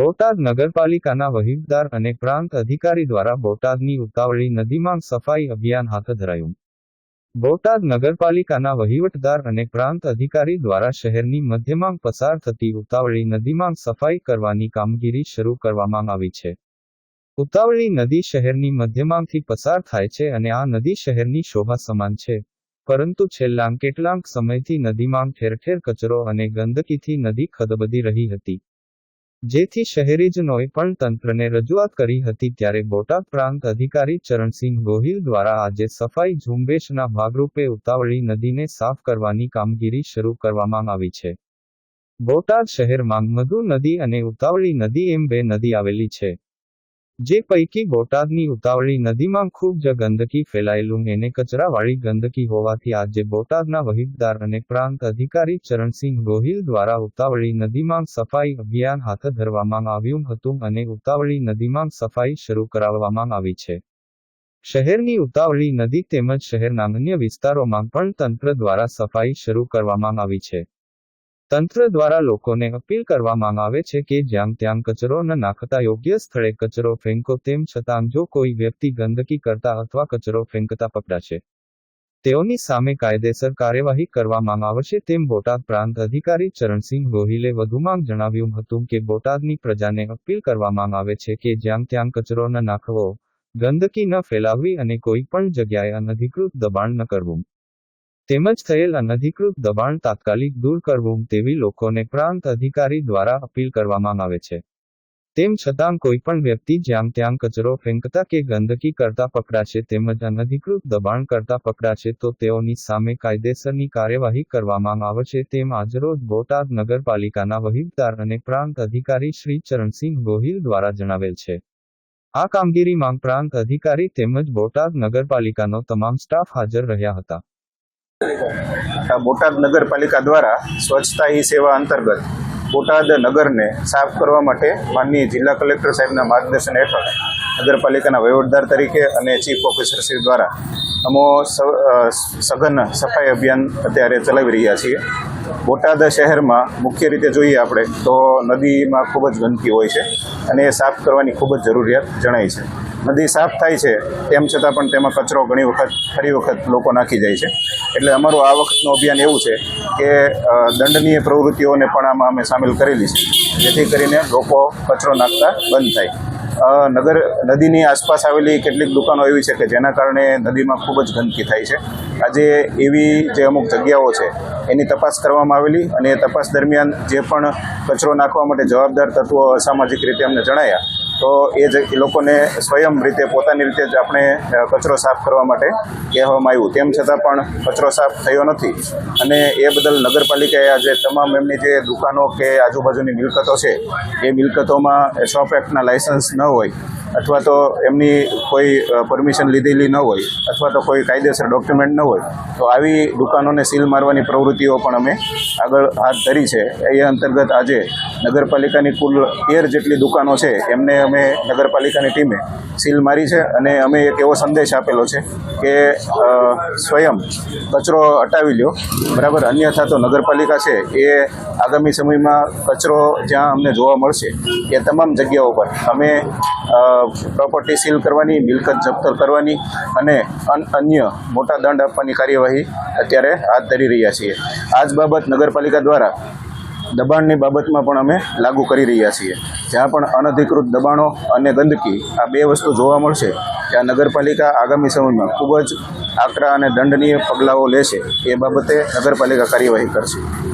બોટાદ નગરપાલિકાના વહીવટદાર અને પ્રાંત અધિકારી દ્વારા બોટાદની ઉતાવળી નદીમાં સફાઈ અભિયાન હાથ ધરાયું. બોટાદ નગરપાલિકાના વહીવટદાર અને પ્રાંત અધિકારી દ્વારા શહેરની મધ્યમાં પસાર થતી ઉતાવળી નદીમાં સફાઈ કરવાની કામગીરી શરૂ કરવામાં આવી છે. ઉતાવળી નદી શહેરની મધ્યમાંથી પસાર થાય છે અને આ નદી શહેરની શોભા સમાન છે. પરંતુ છેલ્લા કેટલાક સમયથી નદીમાં ઠેર ઠેર કચરો અને ગંદકીથી નદી ખદબદી રહી હતી. જેથી શહેરીજનોએ પણ તંત્રને રજૂઆત કરી હતી ત્યારે બોટાદ પ્રાંત અધિકારી ચરણસિંહ ગોહિલ દ્વારા આજે સફાઈ ઝુંબેશના ભાગરૂપે ઉતાવળી નદીને સાફ કરવાની કામગીરી શરૂ કરવામાં આવી છે. બોટાદ શહેરમાં મધુ નદી અને ઉતાવળી નદી એમ બે નદી આવેલી છે. જે પૈકી બોટાદની ઉતાવળી નદીમાં ખૂબ જ ગંદકી ફેલાયેલું એને કચરાવાળી ગંદકી હોવાથી આજે બોટાદના વહીવદાર અને પ્રાંત અધિકારી ચરણસિંહ ગોહિલ દ્વારા ઉતાવળી નદીમાં સફાઈ અભિયાન હાથ ધરવામાં આવ્યું હતું અને ઉતાવળી નદીમાં સફાઈ શરૂ કરાવવામાં આવી છે. શહેરની ઉતાવળી નદી તેમજ શહેરના અન્ય વિસ્તારોમાં પણ તંત્ર દ્વારા સફાઈ શરૂ કરવામાં આવી છે. તંત્ર દ્વારા લોકોને અપીલ કરવામાં આવે છે કે જ્યાં ત્યાં કચરો ન નાખતા યોગ્ય સ્થળે કચરો ફેંકો તેમ છતાં જો કોઈ વ્યક્તિ ગંદકી કરતા અથવા કચરો ફેંકતા પકડાશે. તેઓની સામે કાયદેસર કાર્યવાહી કરવામાં આવશે તેમ બોટાદ પ્રાંત અધિકારી ચરણસિંહ ગોહિલે વધુમાં જણાવ્યું હતું કે બોટાદની પ્રજાને અપીલ કરવામાં આવે છે કે જ્યાં ત્યાં કચરો ન નાખવો, ગંદકી ન ફેલાવવી અને કોઈ પણ જગ્યાએ અનધિકૃત દબાણ ન કરવું. તેમજ થયેલ અનધિકૃત દબાણ તાત્કાલિક દૂર કરવું તેવી લોકોને પ્રાંત અધિકારી દ્વારા અપીલ કરવામાં આવે છે. તેમ છતાં કોઈપણ વ્યક્તિ જ્યાં ત્યાં કચરો ફેંકતા કે ગંદકી કરતા પકડાશે તેમજ અનધિકૃત દબાણ કરતા પકડાશે તો તેઓની સામે કાયદેસરની કાર્યવાહી કરવામાં આવશે તેમ આજરોજ બોટાદ નગરપાલિકાના વહીવદાર અને પ્રાંત અધિકારી શ્રી ચરણસિંહ ગોહિલ દ્વારા જણાવેલ છે. આ કામગીરીમાં પ્રાંત અધિકારી તેમજ બોટાદ નગરપાલિકાનો તમામ સ્ટાફ હાજર રહ્યા હતા. બોટાદ નગરપાલિકા દ્વારા સ્વચ્છતા હી સેવા અંતર્ગત બોટાદ નગરને સાફ કરવા માટે માનનીય જિલ્લા કલેક્ટર સાહેબના માર્ગદર્શન હેઠળ નગરપાલિકાના વહીવટદાર તરીકે અને ચીફ ઓફિસર શ્રી દ્વારા અમો સઘન સફાઈ અભિયાન અત્યારે ચલાવી રહ્યા છીએ. બોટાદ શહેરમાં મુખ્ય રીતે જોઈએ આપણે તો નદીમાં ખૂબ જ ગંદકી હોય છે અને એ સાફ કરવાની ખૂબ જ જરૂરિયાત જણાય છે. નદી સાફ થાય છે. તેમ છતાં પણ તેમાં કચરો ઘણી વખત, ફરી વખત લોકો નાખી જાય છે. એટલે અમારું આ વખતનું અભિયાન એવું છે કે દંડનીય પ્રવૃત્તિઓને પણ આમાં અમે સામેલ કરેલી છે. જેથી કરીને લોકો કચરો નાખતા બંધ થાય. નગર, નદીની આસપાસ આવેલી કેટલીક દુકાનો એવી છે કે જેના કારણે નદીમાં ખૂબ જ ગંદકી થાય છે. આજે એવી જે અમુક જગ્યાઓ છે, એની તપાસ કરવામાં આવેલી અને એ તપાસ દરમિયાન જે પણ કચરો નાખવા માટે જવાબદાર તત્વો અસામાજિક રીતે અમને જણાયા તો એ જ એ લોકોને સ્વયં રીતે પોતાની રીતે જ આપણે કચરો સાફ કરવા માટે કહેવામાં આવ્યું. તેમ છતાં પણ કચરો સાફ થયો નથી. અને એ બદલ નગરપાલિકાએ આજે તમામ એમની જે દુકાનો કે આજુબાજુની મિલકતો છે, એ મિલકતોમાં શોપ એક્ટના લાયસન્સ ન હોય અથવા તો એમની કોઈ પરમિશન લીધેલી ન હોય, અથવા તો કોઈ કાયદેસર ડોક્યુમેન્ટ ન હોય, તો આવી દુકાનોને સીલ મારવાની પ્રવૃત્તિઓ પણ અમે આગળ હાથ ધરી છે. એ અંતર્ગત આજે નગરપાલિકાની કુલ તેર જેટલી દુકાનો છે, એમને અમે નગરપાલિકાની ટીમે સીલ મારી છે અને અમે એક એવો સંદેશ આપેલો છે કે સ્વયં કચરો હટાવી લ્યો. બરાબર? અન્યથા તો નગરપાલિકા છે એ આગામી સમયમાં કચરો જ્યાં અમને જોવા મળશે, એ તમામ જગ્યાઓ પર અમે પ્રોપર્ટી સીલ કરવાની, મિલકત જપ્ત કરવાની અને અન- અન્ય મોટા દંડ આપવાની કાર્યવાહી અત્યારે હાથ ધરી રહ્યા છીએ. આ જ બાબત નગરપાલિકા દ્વારા દબાણની બાબતમાં પણ અમે લાગુ કરી રહ્યા છીએ. જ્યાં પણ અનધિકૃત દબાણો અને ગંદકી આ બે વસ્તુ જોવા મળશે, ત્યાં નગરપાલિકા આગામી સમયમાં ખૂબ જ આકરા અને દંડનીય પગલાઓ લેશે. એ બાબતે નગરપાલિકા કાર્યવાહી કરશે.